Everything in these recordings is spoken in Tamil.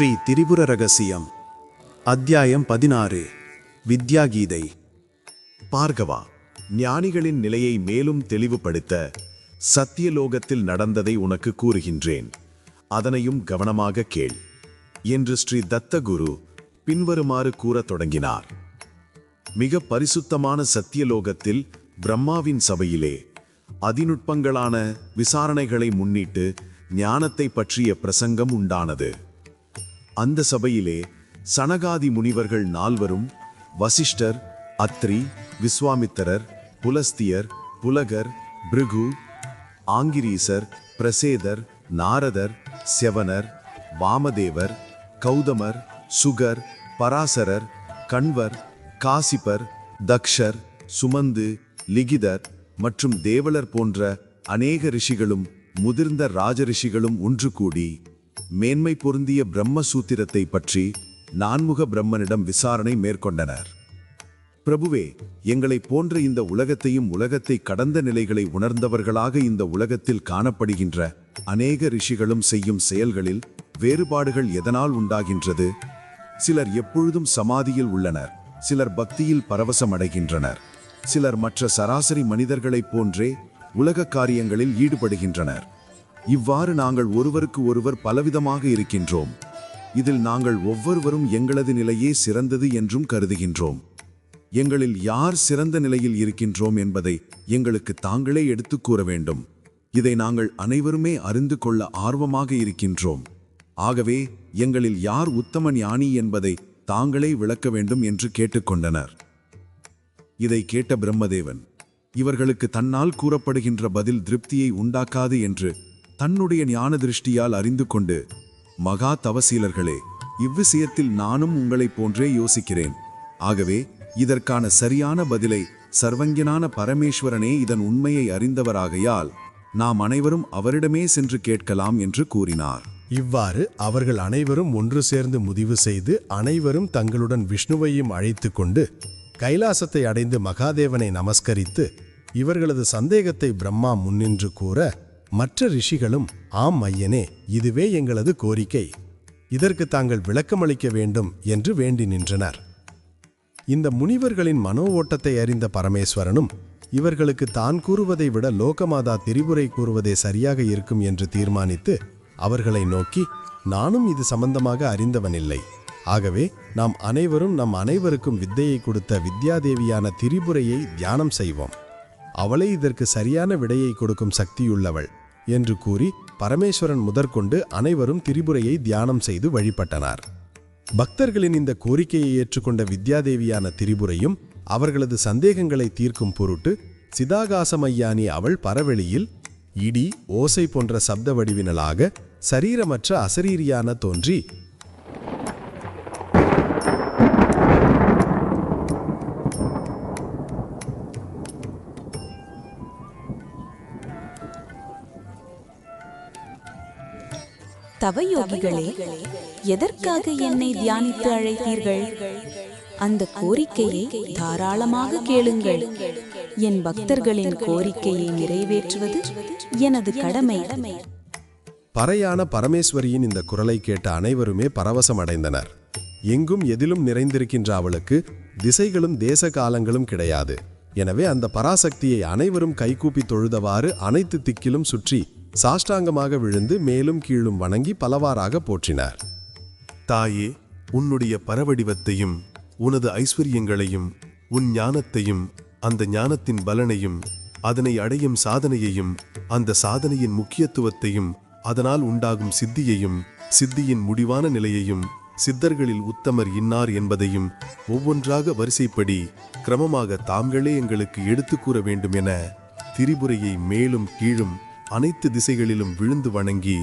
ஸ்ரீ திரிபுர ரகசியம் அத்தியாயம் பதினாறு வித்யாகீதை. பார்கவா ஞானிகளின் நிலையை மேலும் தெளிவுபடுத்த சத்தியலோகத்தில் நடந்ததை உனக்கு கூறுகின்றேன். அதனையும் கவனமாக கேள் என்று ஸ்ரீ தத்தகுரு பின்வருமாறு கூறத் தொடங்கினார். மிக பரிசுத்தமான சத்தியலோகத்தில் பிரம்மாவின் சபையிலே அதிநுட்பங்களான விசாரணைகளை முன்னிட்டு ஞானத்தை பற்றிய பிரசங்கம் உண்டானது. அந்த சபையிலே சனகாதி முனிவர்கள் நால்வரும் வசிஷ்டர் அத்ரி விஸ்வாமித்திரர் புலஸ்தியர் புலகர் பிருகு ஆங்கிரீசர் பிரசேதர் நாரதர் செவனர் வாமதேவர் கௌதமர் சுகர் பராசரர் கண்வர் காசிபர் தக்ஷர் சுமந்து லிகிதர் மற்றும் தேவலர் போன்ற அநேக ரிஷிகளும் முதிர்ந்த ராஜரிஷிகளும் ஒன்று கூடி மேன்மை பொருந்திய பிரம்ம சூத்திரத்தை பற்றி நான்முக பிரம்மனிடம் விசாரணை மேற்கொண்டனர். பிரபுவே எங்களைப் போன்ற இந்த உலகத்தையும் உலகத்தை கடந்த நிலைகளை உணர்ந்தவர்களாக இந்த உலகத்தில் காணப்படுகின்ற அநேக ரிஷிகளும் செய்யும் செயல்களில் வேறுபாடுகள் எதனால் உண்டாகின்றது? சிலர் எப்பொழுதும் சமாதியில் உள்ளனர் சிலர் பக்தியில் பரவசம் அடைகின்றனர் சிலர் மற்ற சராசரி மனிதர்களைப் போன்றே உலக காரியங்களில் ஈடுபடுகின்றனர். இவ்வாறு நாங்கள் ஒருவருக்கு ஒருவர் பலவிதமாக இருக்கின்றோம். இதில் நாங்கள் ஒவ்வொருவரும் எங்களது நிலையே சிறந்தது என்றும் கருதுகின்றோம். எங்களில் யார் சிறந்த நிலையில் இருக்கின்றோம் என்பதை எங்களுக்கு தாங்களே எடுத்துக் கூற வேண்டும். இதை நாங்கள் அனைவருமே அறிந்து கொள்ள ஆர்வமாக இருக்கின்றோம். ஆகவே எங்களில் யார் உத்தம ஞானி என்பதை தாங்களே விளக்க வேண்டும் என்று கேட்டுக்கொண்டனர். இதை கேட்ட பிரம்மதேவன் இவர்களுக்கு தன்னால் கூறப்படுகின்ற பதில் திருப்தியை உண்டாக்காது என்று தன்னுடைய ஞான திருஷ்டியால் அறிந்து கொண்டு மகா தவசீலர்களே இவ்விஷயத்தில் நானும் உங்களைப் போன்றே யோசிக்கிறேன். ஆகவே இதற்கான சரியான பதிலை சர்வஞனான பரமேஸ்வரனே இதன் உண்மையை அறிந்தவராகையால் நாம் அனைவரும் அவரிடமே சென்று கேட்கலாம் என்று கூறினார். இவ்வாறு அவர்கள் அனைவரும் ஒன்று சேர்ந்து முடிவு செய்து அனைவரும் தங்களுடன் விஷ்ணுவையும் அழைத்து கொண்டு கைலாசத்தை அடைந்து மகாதேவனை நமஸ்கரித்து இவர்களது சந்தேகத்தை பிரம்மா முன்னின்று கூற மற்ற ரிஷிகளும் ஆம் ஐயனே இதுவே எங்களது கோரிக்கை. இதற்கு தாங்கள் விளக்கமளிக்க வேண்டும் என்று வேண்டி நின்றனர். இந்த முனிவர்களின் மனோ ஓட்டத்தை அறிந்த பரமேஸ்வரனும் இவர்களுக்கு தான் கூறுவதை விட லோகமாதா திரிபுரை கூறுவதே சரியாக இருக்கும் என்று தீர்மானித்து அவர்களை நோக்கி நானும் இது சம்பந்தமாக அறிந்தவனில்லை. ஆகவே நாம் அனைவரும் நம் அனைவருக்கும் வித்தையை கொடுத்த வித்யாதேவியான திரிபுரையை தியானம் செய்வோம். அவளே இதற்கு சரியான விடையை கொடுக்கும் சக்தியுள்ளவள். என்று கூறி பரமேஸ்வரன் முதற்கொண்டு அனைவரும் திரிபுரையை தியானம் செய்து வழிபட்டனர். பக்தர்களின் இந்த கோரிக்கையை ஏற்றுக்கொண்ட வித்யாதேவியான திரிபுரையும் அவர்களது சந்தேகங்களை தீர்க்கும் பொருட்டு சிதாகாசமையானி அவள் பரவெளியில் இடி ஓசை போன்ற சப்த வடிவினலாக சரீரமற்ற அசரீரியான தோன்றி தவயோகிகளே எதற்காக என்னை தியானித்து அழைத்தீர்கள்? அந்த கோரிக்கையை தாராளமாக கேளுங்கள். என் பக்தர்களின் கோரிக்கையை நிறைவேற்றுவது எனது கடமை. பறையான பரமேஸ்வரியின் இந்த குரலை கேட்ட அனைவருமே பரவசம் அடைந்தனர் எங்கும் எதிலும் நிறைந்திருக்கின்ற அவளுக்கு திசைகளும் தேச காலங்களும் கிடையாது. எனவே அந்த பராசக்தியை அனைவரும் கைகூப்பி தொழுதவாறு அனைத்து திக்கிலும் சுற்றி சாஷ்டாங்கமாக விழுந்து மேலும் கீழும் வணங்கி பலவாறாக போற்றினார். தாயே உன்னுடைய பரவடிவத்தையும் உனது ஐஸ்வர்யங்களையும் உன் ஞானத்தையும் அந்த ஞானத்தின் பலனையும் அதனை அடையும் சாதனையையும் அந்த சாதனையின் முக்கியத்துவத்தையும் அதனால் உண்டாகும் சித்தியையும் சித்தியின் முடிவான நிலையையும் சித்தர்களில் உத்தமர் இன்னார் என்பதையும் ஒவ்வொன்றாக வரிசைப்படி கிரமமாக தாங்களே எங்களுக்கு எடுத்து கூற வேண்டும் என திரிபுரையை மேலும் கீழும் அனைத்து திசைகளிலும் விழுந்து வணங்கி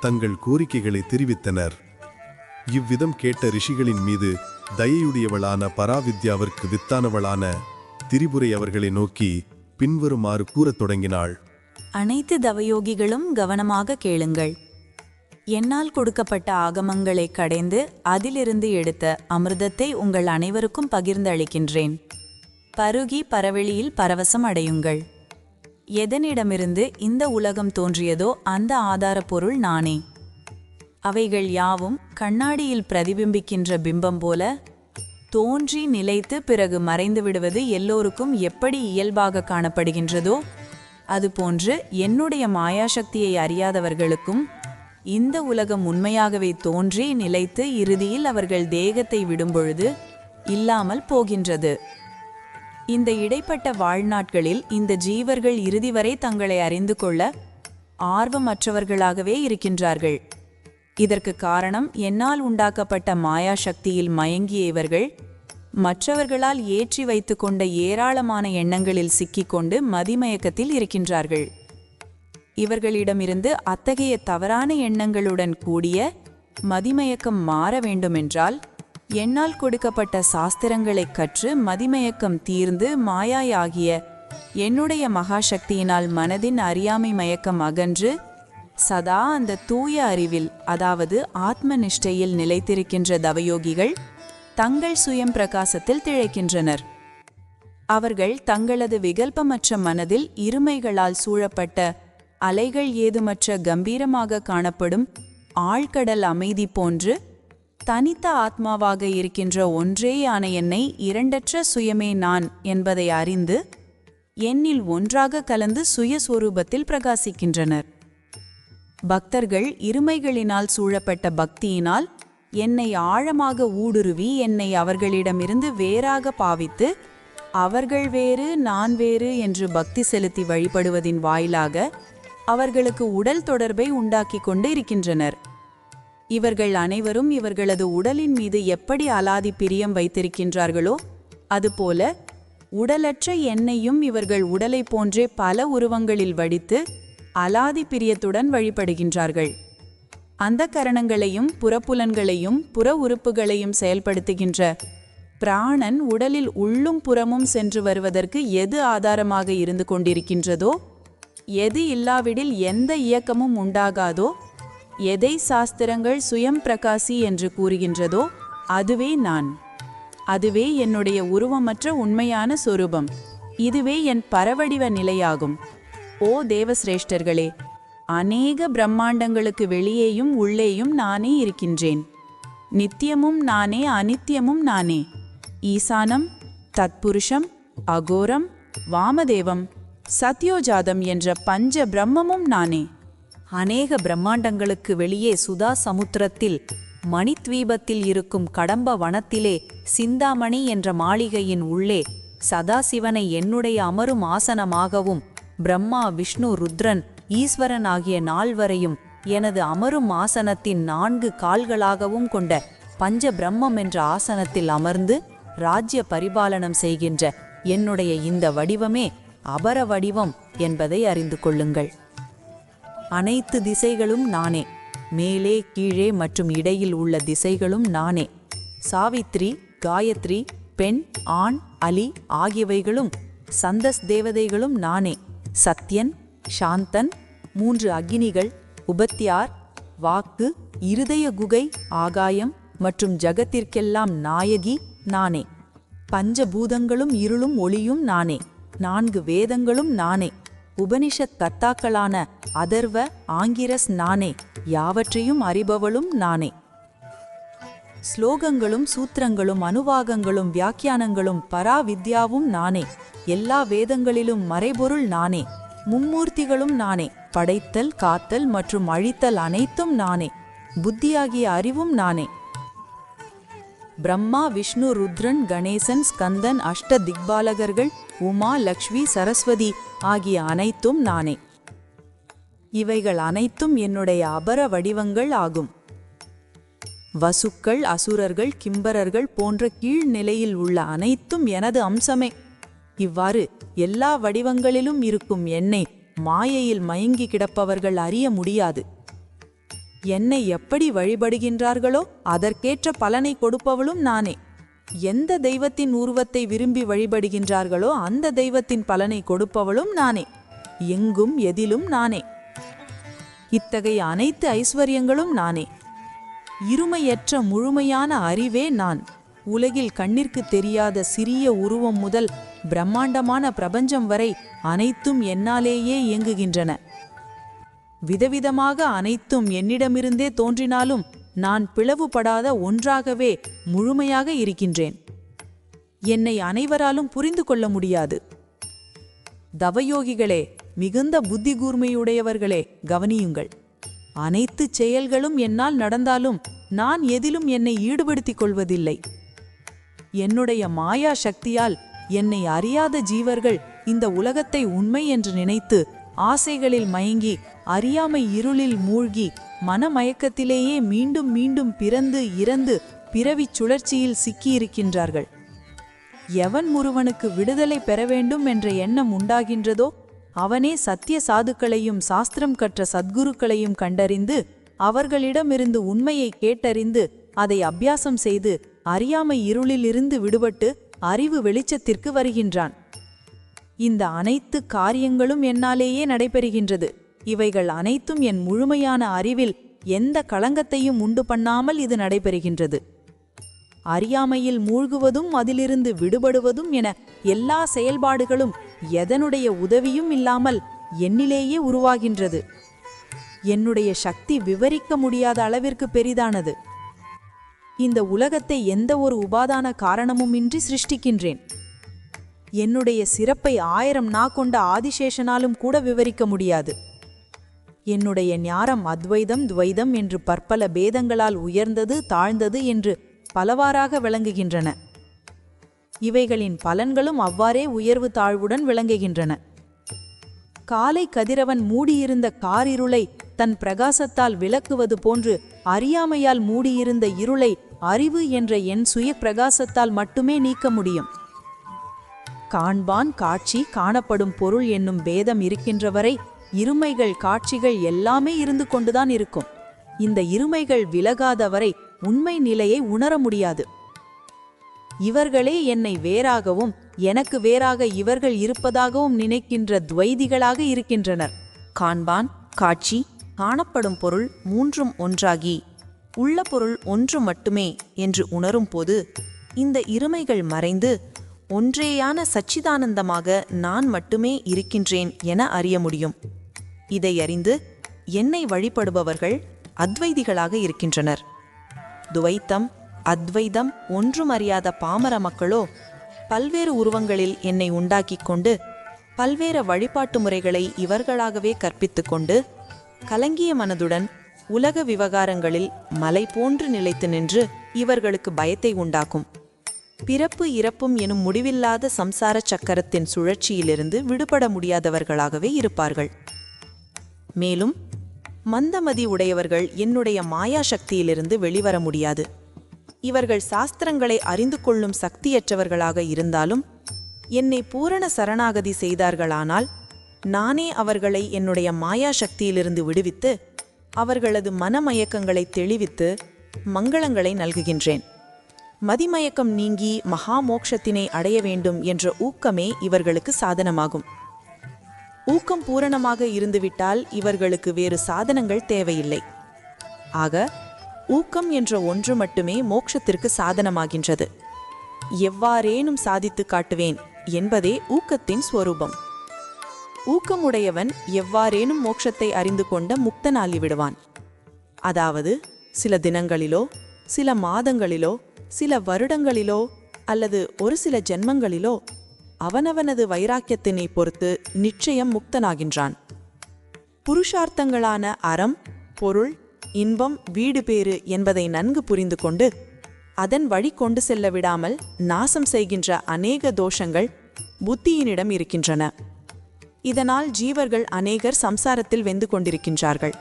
தங்கள் கோரிக்கைகளை தெரிவித்தனர். இவ்விதம் கேட்ட ரிஷிகளின் மீது தயையுடையவளான பராவித்யாவிற்கு வித்தானவளான திரிபுரை அவர்களை நோக்கி பின்வருமாறு கூறத் தொடங்கினாள். அனைத்து தவயோகிகளும் கவனமாக கேளுங்கள். என்னால் கொடுக்கப்பட்ட ஆகமங்களை கடைந்து அதிலிருந்து எடுத்த அமிர்தத்தை உங்கள் அனைவருக்கும் பகிர்ந்து அளிக்கின்றேன் பருகி பரவெளியில் பரவசம் அடையுங்கள். எதனிடமிருந்து இந்த உலகம் தோன்றியதோ அந்த ஆதாரப்பொருள் நானே. அவைகள் யாவும் கண்ணாடியில் பிரதிபிம்பிக்கின்ற பிம்பம் போல தோன்றி நிலைத்து பிறகு மறைந்து விடுவது எல்லோருக்கும் எப்படி இயல்பாக காணப்படுகின்றதோ அதுபோன்று என்னுடைய மாயாசக்தியை அறியாதவர்களுக்கும் இந்த உலகம் உண்மையாகவே தோன்றி நிலைத்து இறுதியில் அவர்கள் தேகத்தை விடும்பொழுது இல்லாமல் போகின்றது. இந்த இடைப்பட்ட வாழ்நாட்களில் இந்த ஜீவர்கள் இறுதி வரை தங்களை அறிந்து கொள்ள ஆர்வமற்றவர்களாகவே இருக்கின்றார்கள். இதற்கு காரணம் என்னால் உண்டாக்கப்பட்ட மாயா சக்தியில் மயங்கிய இவர்கள் மற்றவர்களால் ஏற்றி வைத்து கொண்ட ஏராளமான எண்ணங்களில் சிக்கிக்கொண்டு மதிமயக்கத்தில் இருக்கின்றார்கள். இவர்களிடமிருந்து அத்தகைய தவறான எண்ணங்களுடன் கூடிய மதிமயக்கம் மாற வேண்டுமென்றால் என்னால் கொடுக்கப்பட்ட சாஸ்திரங்களைக் கற்று மதிமயக்கம் தீர்ந்து மாயாயாகிய என்னுடைய மகாசக்தியினால் மனதின் அறியாமை மயக்கம் அகன்று சதா அந்த தூய அறிவில் அதாவது ஆத்ம நிஷ்டையில் நிலைத்திருக்கின்ற தவயோகிகள் தங்கள் சுயம் பிரகாசத்தில் திளைக்கின்றனர் அவர்கள் தங்களது விகல்பமற்ற மனதில் இருமைகளால் சூழப்பட்ட அலைகள் ஏதுமற்ற கம்பீரமாக காணப்படும் ஆழ்கடல் அமைதி போன்று தனித்த ஆத்மாவாக இருக்கின்ற ஒன்றேயான என்னை இரண்டற்ற சுயமே நான் என்பதை அறிந்து என்னில் ஒன்றாக கலந்து சுயஸ்வரூபத்தில் பிரகாசிக்கின்றனர். பக்தர்கள் இருமைகளினால் சூழப்பட்ட பக்தியினால் என்னை ஆழமாக ஊடுருவி என்னை அவர்களிடமிருந்து வேறாக பாவித்து அவர்கள் வேறு நான் வேறு என்று பக்தி செலுத்தி வழிபடுவதின் வாயிலாக அவர்களுக்கு உடல் தொடர்பை உண்டாக்கிக் கொண்டு இருக்கின்றனர். இவர்கள் அனைவரும் இவர்களது உடலின் மீது எப்படி அலாதி பிரியம் வைத்திருக்கின்றார்களோ அதுபோல உடலற்ற என்னையும் இவர்கள் உடலைப் போன்றே பல உருவங்களில் வடித்து அலாதி பிரியத்துடன் வழிபடுகின்றார்கள். அந்த கரணங்களையும் புறப்புலன்களையும் புற உறுப்புகளையும் செயல்படுத்துகின்ற பிராணன் உடலில் உள்ளும் புறமும் சென்று வருவதற்கு எது ஆதாரமாக இருந்து கொண்டிருக்கின்றதோ எது இல்லாவிடில் எந்த இயக்கமும் உண்டாகாதோ எதை சாஸ்திரங்கள் சுயம் பிரகாசி என்று கூறுகின்றதோ அதுவே நான். அதுவே என்னுடைய உருவமற்ற உண்மையான சொரூபம். இதுவே என் பரவடிவ நிலையாகும். ஓ தேவசிரேஷ்டர்களே அநேக பிரம்மாண்டங்களுக்கு வெளியேயும் உள்ளேயும் நானே இருக்கின்றேன். நித்தியமும் நானே அனித்தியமும் நானே. ஈசானம் தத்புருஷம் அகோரம் வாமதேவம் சத்யோஜாதம் என்ற பஞ்ச பிரம்மமும் நானே. அநேக பிரம்மாண்டங்களுக்கு வெளியே சுதா சமுத்திரத்தில் மணித்வீபத்தில் இருக்கும் கடம்ப வனத்திலே சிந்தாமணி என்ற மாளிகையின் உள்ளே சதாசிவனை என்னுடைய அமரும் ஆசனமாகவும் பிரம்மா விஷ்ணு ருத்ரன் ஈஸ்வரன் ஆகிய நால்வரையும் எனது அமரும் ஆசனத்தின் நான்கு கால்களாகவும் கொண்ட பஞ்ச பிரம்மம் என்ற ஆசனத்தில் அமர்ந்து ராஜ்ய பரிபாலனம் செய்கின்ற என்னுடைய இந்த வடிவமே அபர வடிவம் என்பதை அறிந்து கொள்ளுங்கள். அனைத்து திசைகளும் நானே. மேலே கீழே மற்றும் இடையில் உள்ள திசைகளும் நானே. சாவித்ரி காயத்ரி பெண் ஆண் அலி ஆகியவைகளும் சந்தஸ் தேவதைகளும் நானே. சத்யன் சாந்தன் மூன்று அக்னிகள் உபத்தியார் வாக்கு இருதய குகை ஆகாயம் மற்றும் ஜகத்திற்கெல்லாம் நாயகி நானே. பஞ்சபூதங்களும் இருளும் ஒளியும் நானே. நான்கு வேதங்களும் நானே. உபனிஷத் கர்த்தாக்களான அதர்வ ஆங்கிரஸ் நானே யாவற்றையும் அறிபவளும் நானே. ஸ்லோகங்களும் சூத்திரங்களும் அனுவாகங்களும் வியாக்கியானங்களும் பராவித்யாவும் நானே. எல்லா வேதங்களிலும் மறைபொருள் நானே. மும்மூர்த்திகளும் நானே. படைத்தல் காத்தல் மற்றும் அழித்தல் அனைத்தும் நானே. புத்தியாகிய அறிவும் நானே. பிரம்மா விஷ்ணு ருத்ரன் கணேசன் ஸ்கந்தன் அஷ்ட திக்பாலகர்கள் உமா லக்ஷ்மி சரஸ்வதி ஆகிய அனைத்தும் நானே. இவைகள் அனைத்தும் என்னுடைய அபர வடிவங்கள் ஆகும். வசுக்கள் அசுரர்கள் கிம்பரர்கள் போன்ற கீழ்நிலையில் உள்ள அனைத்தும் எனது அம்சமே. இவ்வாறு எல்லா வடிவங்களிலும் இருக்கும் என்னை மாயையில் மயங்கி கிடப்பவர்கள் அறிய முடியாது. என்னை எப்படி வழிபடுகின்றார்களோ அதற்கேற்ற பலனை கொடுப்பவளும் நானே. எந்த தெய்வத்தின் உருவத்தை விரும்பி வழிபடுகின்றார்களோ அந்த தெய்வத்தின் பலனை கொடுப்பவளும் நானே. எங்கும் எதிலும் நானே. இத்தகைய அனைத்து ஐஸ்வர்யங்களும் நானே. இருமையற்ற முழுமையான அறிவே நான். உலகில் கண்ணிற்கு தெரியாத சிறிய உருவம் முதல் பிரம்மாண்டமான பிரபஞ்சம் வரை அனைத்தும் என்னாலேயே இயங்குகின்றன. விதவிதமாக அனைத்தும் என்னிடமிருந்தே தோன்றினாலும் நான் பிளவுபடாத ஒன்றாகவே முழுமையாக இருக்கின்றேன். என்னை அனைவராலும் புரிந்து கொள்ள முடியாது. தவயோகிகளே மிகுந்த புத்தி கூர்மையுடையவர்களே கவனியுங்கள். அனைத்து செயல்களும் என்னால் நடந்தாலும் நான் எதிலும் என்னை ஈடுபடுத்திக் கொள்வதில்லை. என்னுடைய மாயா சக்தியால் என்னை அறியாத ஜீவர்கள் இந்த உலகத்தை உண்மை என்று நினைத்து ஆசைகளில் மயங்கி அறியாமை இருளில் மூழ்கி மனமயக்கத்திலேயே மீண்டும் மீண்டும் பிறந்து இறந்து பிறவிச் சுழற்சியில் சிக்கியிருக்கின்றார்கள். எவன் ஒருவனுக்கு விடுதலை பெற வேண்டும் என்ற எண்ணம் உண்டாகின்றதோ அவனே சத்திய சாதுக்களையும் சாஸ்திரம் கற்ற சத்குருக்களையும் கண்டறிந்து அவர்களிடமிருந்து உண்மையை கேட்டறிந்து அதை அபியாசம் செய்து அறியாமை இருளிலிருந்து விடுபட்டு அறிவு வெளிச்சத்திற்கு வருகின்றான். இந்த அனைத்து காரியங்களும் என்னாலேயே நடைபெறுகின்றது. இவைகள் அனைத்தும் என் முழுமையான அறிவில் எந்த களங்கத்தையும் உண்டு பண்ணாமல் இது நடைபெறுகின்றது. அறியாமையில் மூழ்குவதும் அதிலிருந்து விடுபடுவதும் என எல்லா செயல்பாடுகளும் எதனுடைய உதவியும் இல்லாமல் என்னிலேயே உருவாகின்றது. என்னுடைய சக்தி விவரிக்க முடியாத அளவிற்கு பெரிதானது. இந்த உலகத்தை எந்த ஒரு உபாதான காரணமுமின்றி சிருஷ்டிக்கின்றேன். என்னுடைய சிறப்பை ஆயிரம் நா கொண்ட ஆதிசேஷனாலும் கூட விவரிக்க முடியாது. என்னுடைய ஞானம் அத்வைதம் துவைதம் என்று பற்பல பேதங்களால் உயர்ந்தது தாழ்ந்தது என்று பலவாறாக விளங்குகின்றன. இவைகளின் பலன்களும் அவ்வாறே உயர்வு தாழ்வுடன் விளங்குகின்றன. காலை கதிரவன் மூடியிருந்த காரிருளை தன் பிரகாசத்தால் விளக்குவது போன்று அறியாமையால் மூடியிருந்த இருளை அறிவு என்ற என் சுய பிரகாசத்தால் மட்டுமே நீக்க முடியும். காண்பான் காட்சி காணப்படும் பொருள் என்னும் பேதம் இருக்கின்றவரை இருமைகள் காட்சிகள் எல்லாமே இருந்து கொண்டுதான் இருக்கும். இந்த இருமைகள் விலகாதவரை உண்மை நிலையை உணர முடியாது. இவர்களே என்னை வேறாகவும் எனக்கு வேறாக இவர்கள் இருப்பதாகவும் நினைக்கின்ற துவைதிகளாக இருக்கின்றனர். காண்பான் காட்சி காணப்படும் பொருள் மூன்றும் ஒன்றாகி உள்ள பொருள் ஒன்று மட்டுமே என்று உணரும்போது இந்த இருமைகள் மறைந்து ஒன்றேயான சச்சிதானந்தமாக நான் மட்டுமே இருக்கின்றேன் என அறிய முடியும். இதை அறிந்து என்னை வழிபடுபவர்கள் அத்வைதிகளாக இருக்கின்றனர். துவைத்தம் அத்வைதம் ஒன்றும் அறியாத பாமர மக்களோ பல்வேறு உருவங்களில் என்னை உண்டாக்கிக் கொண்டு பல்வேறு வழிபாட்டு முறைகளை இவர்களாகவே கற்பித்து கொண்டு கலங்கிய மனதுடன் உலக விவகாரங்களில் மலை போன்று நிலைத்து நின்று இவர்களுக்கு பயத்தை உண்டாக்கும். பிறப்பு இறப்பும் எனும் முடிவில்லாத சம்சார சக்கரத்தின் சுழற்சியிலிருந்து விடுபட முடியாதவர்களாகவே இருப்பார்கள். மேலும் மந்தமதி உடையவர்கள் என்னுடைய மாயா சக்தியிலிருந்து வெளிவர முடியாது. இவர்கள் சாஸ்திரங்களை அறிந்து கொள்ளும் சக்தியற்றவர்களாக இருந்தாலும் என்னை பூரண சரணாகதி செய்தார்களானால் நானே அவர்களை என்னுடைய மாயா சக்தியிலிருந்து விடுவித்து அவர்களது மனமயக்கங்களை தெளிவித்து மங்களங்களை நல்குகின்றேன். மதிமயக்கம் நீங்கி மகா மோக்ஷத்தினை அடைய வேண்டும் என்ற ஊக்கமே இவர்களுக்கு சாதனமாகும். ஊக்கம் பூரணமாக இருந்துவிட்டால் இவர்களுக்கு வேறு சாதனங்கள் தேவையில்லை. ஆக ஊக்கம் என்ற ஒன்று மட்டுமே மோட்சத்திற்கு சாதனமாகின்றது. எவ்வாறேனும் சாதித்து காட்டுவேன் என்பதே ஊக்கத்தின் ஸ்வரூபம். ஊக்கமுடையவன் எவ்வாறேனும் மோட்சத்தை அறிந்து கொண்ட முக்தனாகி விடுவான். அதாவது சில தினங்களிலோ சில மாதங்களிலோ சில வருடங்களிலோ அல்லது ஒரு சில ஜென்மங்களிலோ அவனவனது வைராக்கியத்தினை பொறுத்து நிச்சயம் முக்தனாகின்றான். புருஷார்த்தங்களான அறம் பொருள் இன்பம் வீடு பேறு என்பதை நன்கு புரிந்து கொண்டு அதன் வழி கொண்டு செல்ல விடாமல் நாசம் செய்கின்ற அநேக தோஷங்கள் புத்தியினிடம் இருக்கின்றன. இதனால் ஜீவர்கள் அநேகர் சம்சாரத்தில் வெந்து கொண்டிருக்கின்றார்கள்.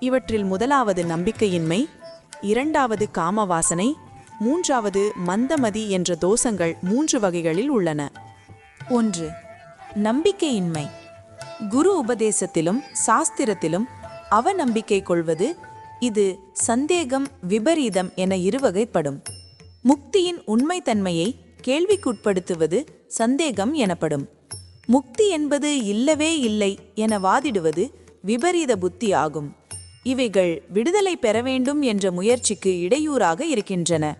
இவற்றில் முதலாவது நம்பிக்கையின்மை இரண்டாவது காமவாசனை மூன்றாவது மந்தமதி என்ற தோஷங்கள் மூன்று வகைகளில் உள்ளன. ஒன்று நம்பிக்கையின்மை. குரு உபதேசத்திலும் சாஸ்திரத்திலும் அவநம்பிக்கை கொள்வது இது சந்தேகம் விபரீதம் என இருவகைப்படும். முக்தியின் உண்மைத்தன்மையை கேள்விக்குட்படுத்துவது சந்தேகம் எனப்படும். முக்தி என்பது இல்லவே இல்லை என வாதிடுவது விபரீத புத்தி ஆகும். இவைகள் விடுதலை பெற வேண்டும் என்ற முயற்சிக்கு இடையூறாக இருக்கின்றன.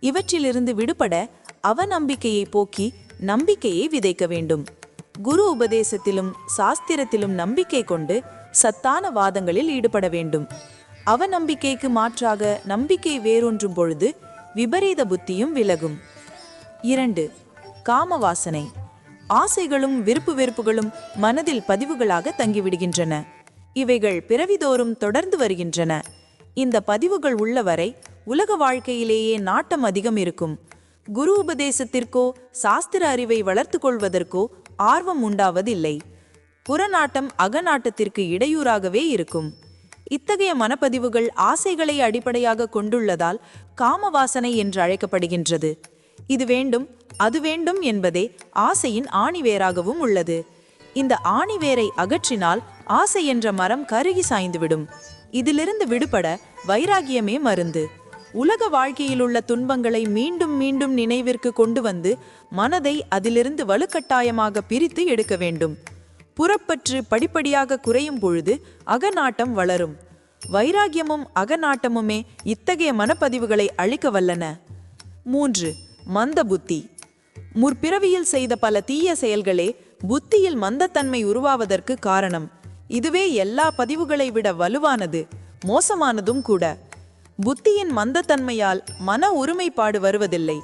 இவற்றிலிருந்து விடுபட அவநம்பிக்கையை போக்கி நம்பிக்கையை விதைக்க வேண்டும். குரு உபதேசத்திலும் சாஸ்திரத்திலும் நம்பிக்கை கொண்டு சத்தான வாதங்களில் ஈடுபட வேண்டும். அவநம்பிக்கைக்கு மாற்றாக நம்பிக்கை வேரூன்றும் பொழுது விபரீத புத்தியும் விலகும். இரண்டு காம வாசனை ஆசைகளும் விருப்பு வெறுப்புகளும் மனதில் பதிவுகளாக தங்கிவிடுகின்றன. இவைகள் பிறவிதோறும் தொடர்ந்து வருகின்றன. இந்த பதிவுகள் உள்ளவரை உலக வாழ்க்கையிலேயே நாட்டம் அதிகம் இருக்கும். குரு உபதேசத்திற்கோ சாஸ்திர அறிவை வளர்த்து கொள்வதற்கோ ஆர்வம் உண்டாவதில்லை. புறநாட்டம் அகநாட்டத்திற்கு இடையூறாகவே இருக்கும். இத்தகைய மனப்பதிவுகள் ஆசைகளை அடிப்படையாக கொண்டுள்ளதால் காமவாசனை என்று அழைக்கப்படுகின்றது. இது வேண்டும் அது வேண்டும் என்பதே ஆசையின் ஆணிவேராகவும் உள்ளது. இந்த ஆணிவேரை அகற்றினால் ஆசை என்ற மரம் கருகி சாய்ந்துவிடும். இதிலிருந்து விடுபட வைராகியமே மருந்து. உலக வாழ்க்கையிலுள்ள துன்பங்களை மீண்டும் மீண்டும் நினைவிற்கு கொண்டு வந்து மனதை அதிலிருந்து வலுக்கட்டாயமாக பிரித்து எடுக்க வேண்டும். புறப்பற்று படிப்படியாக குறையும் பொழுது அகநாட்டம் வளரும். வைராகியமும் அகநாட்டமுமே இத்தகைய மனப்பதிவுகளை அழிக்க வல்லன. மூன்று மந்த புத்தி. முற்பிறவியில் செய்த பல தீய செயல்களே புத்தியில் மந்தத்தன்மை உருவாவதற்கு காரணம். இதுவே எல்லா பதிவுகளை விட வலுவானது மோசமானதும் கூட. புத்தியின் மந்தத்தன்மையால் மன ஒருமைப்பாடு வருவதில்லை.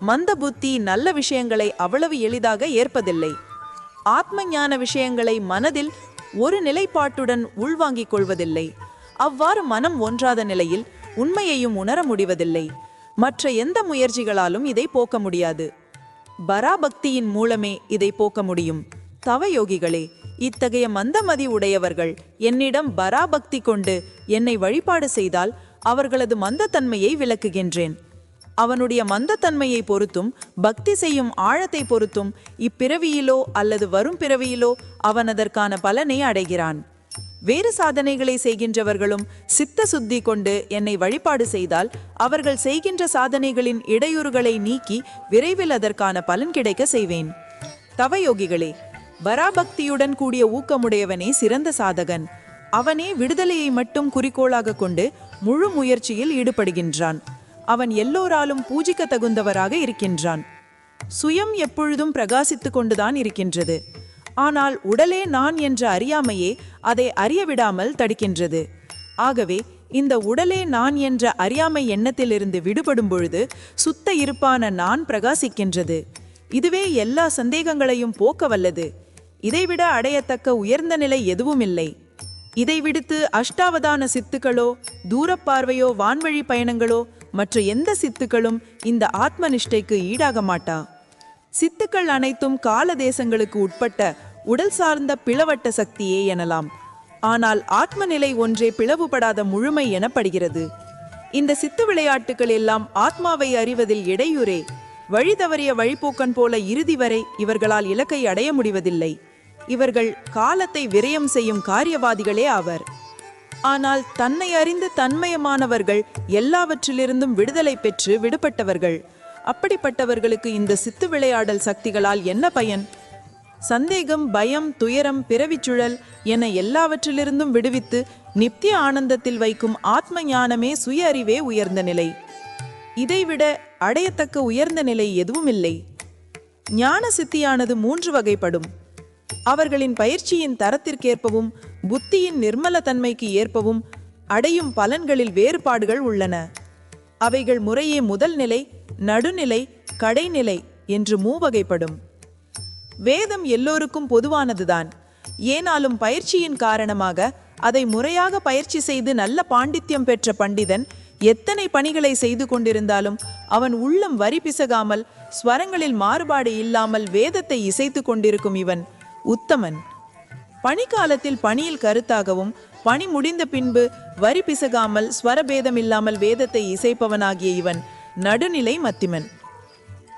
மந்த புத்தி நல்ல விஷயங்களை அவ்வளவு எளிதாக ஏற்பதில்லை. ஆத்ம ஞான விஷயங்களை மனதில் ஒரு நிலைப்பாட்டுடன் உள்வாங்கிக் கொள்வதில்லை. அவ்வாறு மனம் ஒன்றாத நிலையில் உண்மையையும் உணர முடிவதில்லை. மற்ற எந்த முயற்சிகளாலும் இதை போக்க முடியாது. பராபக்தியின் மூலமே இதை போக்க முடியும். தவயோகிகளே இத்தகைய மந்தமதி உடையவர்கள் என்னிடம் பராபக்தி கொண்டு என்னை வழிபாடு செய்தால் அவர்களது மந்தத்தன்மையை விளக்குகின்றேன். அவனுடைய மந்தத்தன்மையை பொறுத்தும் பக்தி செய்யும் ஆழத்தை பொறுத்தும் இப்பிறவியிலோ அல்லது வரும் பிறவியிலோ அவன் அதற்கான பலனை அடைகிறான். வேறு சாதனைகளை செய்கின்றவர்களும் சித்த சுத்தி கொண்டு என்னை வழிபாடு செய்தால் அவர்கள் செய்கின்ற சாதனைகளின் இடையூறுகளை நீக்கி விரைவில் அதற்கான பலன் கிடைக்க செய்வேன். தவயோகிகளே பராபக்தியுடன் கூடிய ஊக்கமுடையவனே சிறந்த சாதகன். அவனே விடுதலையை மட்டும் குறிக்கோளாக கொண்டு முழு முயற்சியில் ஈடுபடுகின்றான். அவன் எல்லோராலும் பூஜிக்க தகுந்தவராக இருக்கின்றான். சுயம் எப்பொழுதும் பிரகாசித்துக் கொண்டுதான் இருக்கின்றது. ஆனால் உடலே நான் என்ற அறியாமையே அதை அறியவிடாமல் தடுக்கின்றது. ஆகவே இந்த உடலே நான் என்ற அறியாமை எண்ணத்திலிருந்து விடுபடும் பொழுது சுத்த இருப்பான நான் பிரகாசிக்கின்றது. இதுவே எல்லா சந்தேகங்களையும் போக்க வல்லது இதைவிட அடையத்தக்க உயர்ந்த நிலை எதுவும் இல்லை இதை விடுத்து அஷ்டாவதான சித்துக்களோ தூரப்பார்வையோ வான்வழி பயணங்களோ மற்ற எந்த சித்துக்களும் இந்த ஆத்ம நிஷ்டைக்கு ஈடாக மாட்டா. சித்துக்கள் அனைத்தும் கால தேசங்களுக்கு உட்பட்ட உடல் சார்ந்த பிளவட்ட சக்தியே எனலாம். ஆனால் ஆத்ம நிலை ஒன்றே பிளவுபடாத முழுமை எனப்படுகிறது. இந்த சித்து விளையாட்டுகள் எல்லாம் ஆத்மாவை அறிவதில் இடையூறே வழி தவறிய வழிபோக்கன் போல இறுதி வரை இவர்களால் இலக்கை அடைய முடிவதில்லை. இவர்கள் காலத்தை விரயம் செய்யும் காரியவாதிகளே ஆவர். ஆனால் தன்னை அறிந்து தன்மயமானவர்கள் எல்லாவற்றிலிருந்தும் விடுதலை பெற்று விடுபட்டவர்கள். அப்படிப்பட்டவர்களுக்கு இந்த சித்து விளையாடல் சக்திகளால் என்ன பயன்? சந்தேகம் பயம் துயரம் பிறவிச்சுழல் என எல்லாவற்றிலிருந்தும் விடுவித்து நித்திய ஆனந்தத்தில் வைக்கும் ஆத்ம ஞானமே சுய அறிவே உயர்ந்த நிலை. இதைவிட அடையத்தக்க உயர்ந்த நிலை எதுவும் இல்லை ஞான சித்தியானது மூன்று வகைப்படும். அவர்களின் பயிற்சியின் தரத்திற்கேற்பவும் புத்தியின் நிர்மல தன்மைக்கு ஏற்பவும் அடையும் பலன்களில் வேறுபாடுகள் உள்ளன. அவைகள் முறையே முதல் நிலை நடுநிலை கடைநிலை என்று மூவகைப்படும். வேதம் எல்லோருக்கும் பொதுவானதுதான். ஏனாலும் பயிற்சியின் காரணமாக அதை முறையாக பயிற்சி செய்து நல்ல பாண்டித்யம் பெற்ற பண்டிதன் எத்தனை பணிகளை செய்து கொண்டிருந்தாலும் அவன் உள்ளம் வரி பிசகாமல் ஸ்வரங்களில் மாறுபாடு இல்லாமல் வேதத்தை இசைத்து கொண்டிருக்கும் இவன் உத்தமன். பணிக்காலத்தில் பணியில் கருத்தாகவும் பணி முடிந்த பின்பு வரி பிசகாமல் ஸ்வரபேதம் இல்லாமல் வேதத்தை இசைப்பவனாகிய இவன் நடுநிலை மத்திமன்.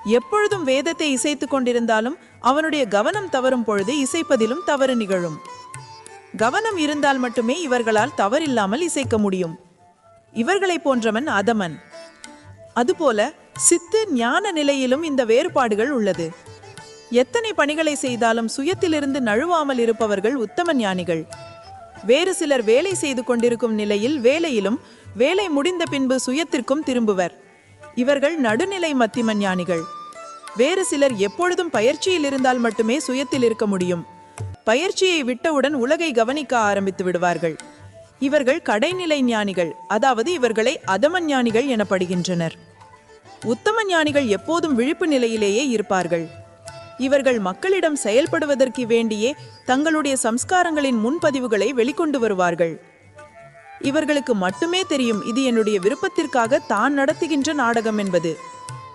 எப்பொழுதும் வேதத்தை இசைத்துக் கொண்டிருந்தாலும் அவனுடைய கவனம் தவறும் பொழுது இசைப்பதிலும் தவறு நிகழும். கவனம் இருந்தால் மட்டுமே இவர்களால் தவறில்லாமல் இசைக்க முடியும். இவர்களைப் போன்றவன் அதமன். அதுபோல சித்து ஞான நிலையிலும் இந்த வேறுபாடுகள் உள்ளது. எத்தனை பணிகளை செய்தாலும் சுயத்திலிருந்து நழுவாமல் இருப்பவர்கள் உத்தம ஞானிகள். வேறு சிலர் வேலை செய்து கொண்டிருக்கும் நிலையில் வேலையிலும் வேலை முடிந்த பின்பு சுயத்திற்கும் திரும்புவர். இவர்கள் நடுநிலை மத்திம ஞானிகள். வேறு சிலர் எப்பொழுதும் பயிற்சியில் இருந்தால் மட்டுமே சுயத்தில் இருக்க முடியும். பயிற்சியை விட்டவுடன் உலகை கவனிக்க ஆரம்பித்து விடுவார்கள். இவர்கள் கடைநிலை ஞானிகள் அதாவது இவர்களை அதம ஞானிகள் எனப்படுகின்றனர். உத்தம ஞானிகள் எப்போதும் விழிப்பு நிலையிலேயே இருப்பார்கள். இவர்கள் மக்களிடம் செயல்படுவதற்கு வேண்டியே தங்களுடைய சம்ஸ்காரங்களின் முன்பதிவுகளை வெளிக்கொண்டு வருவார்கள். இவர்களுக்கு மட்டுமே தெரியும் இது என்னுடைய விருப்பத்திற்காக தான் நடத்துகின்ற நாடகம் என்பது.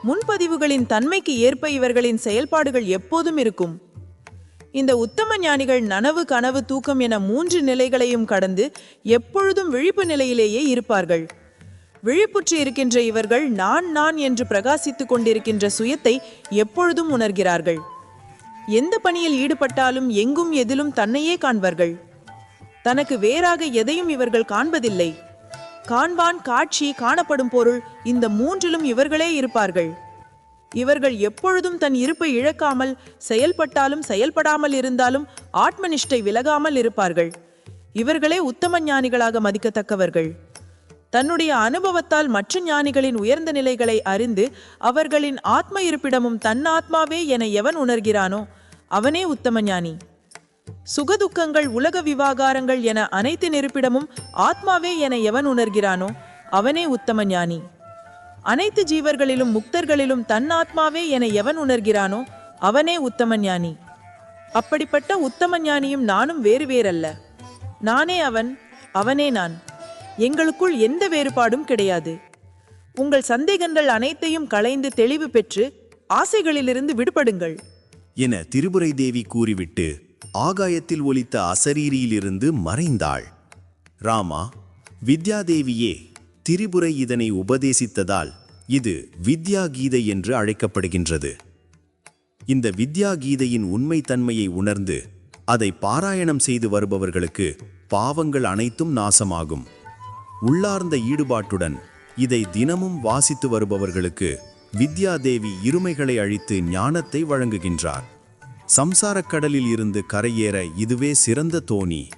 முன்பதிவுகளின் தன்மைக்கு ஏற்ப இவர்களின் செயல்பாடுகள் எப்போதும் இருக்கும். இந்த உத்தம ஞானிகள் நனவு கனவு தூக்கம் என மூன்று நிலைகளையும் கடந்து எப்பொழுதும் விழிப்பு நிலையிலேயே இருப்பார்கள். விழிப்புற்று இருக்கின்ற இவர்கள் நான் நான் என்று பிரகாசித்துக் கொண்டிருக்கின்ற சுயத்தை எப்பொழுதும் உணர்கிறார்கள். எந்த பணியில் ஈடுபட்டாலும் எங்கும் எதிலும் தன்னையே காண்பார்கள். தனக்கு வேறாக எதையும் இவர்கள் காண்பதில்லை. காண்பான் காட்சி காணப்படும் பொருள் இந்த மூன்றிலும் இவர்களே இருப்பார்கள். இவர்கள் எப்பொழுதும் தன் இருப்பை இழக்காமல் செயல்பட்டாலும் செயல்படாமல் இருந்தாலும் ஆத்மனிஷ்டை விலகாமல் இருப்பார்கள். இவர்களே உத்தம ஞானிகளாக மதிக்கத்தக்கவர்கள். தன்னுடைய அனுபவத்தால் மற்ற ஞானிகளின் உயர்ந்த நிலைகளை அறிந்து அவர்களின் ஆத்ம இருப்பிடமும் தன் ஆத்மாவே என எவன் உணர்கிறானோ அவனே உத்தம ஞானி. சுகதுக்கங்கள் உலக விவாகாரங்கள் என அனைத்து நிருப்பிடமும் ஆத்மாவே என எவன் உணர்கிறானோ அவனே உத்தம ஞானி. அனைத்து ஜீவர்களிலும் முக்தர்களிலும் தன் ஆத்மாவே என எவன் உணர்கிறானோ அவனே உத்தம ஞானி. அப்படிப்பட்ட உத்தம ஞானியும் நானும் வேறு வேறல்ல. நானே அவன் அவனே நான். எங்களுக்குள் எந்த வேறுபாடும் கிடையாது. உங்கள் சந்தேகங்கள் அனைத்தையும் களைந்து தெளிவு பெற்று ஆசைகளிலிருந்து விடுபடுங்கள். என திருபுரை தேவி கூறிவிட்டு ஆகாயத்தில் ஒலித்த அசரீரியிலிருந்து மறைந்தாள். ராமா வித்யாதேவியே திரிபுரை இதனை உபதேசித்ததால் இது வித்யா கீதை என்று அழைக்கப்படுகின்றது. இந்த வித்யா கீதையின் உண்மை தன்மையை உணர்ந்து அதை பாராயணம் செய்து வருபவர்களுக்கு பாவங்கள் அனைத்தும் நாசமாகும். உள்ளார்ந்த ஈடுபாட்டுடன் இதை தினமும் வாசித்து வருபவர்களுக்கு வித்யாதேவி இருமைகளை அழித்து ஞானத்தை வழங்குகின்றார். சம்சாரக் கடலில் இருந்து கரையேற இதுவே சிறந்த தோணி.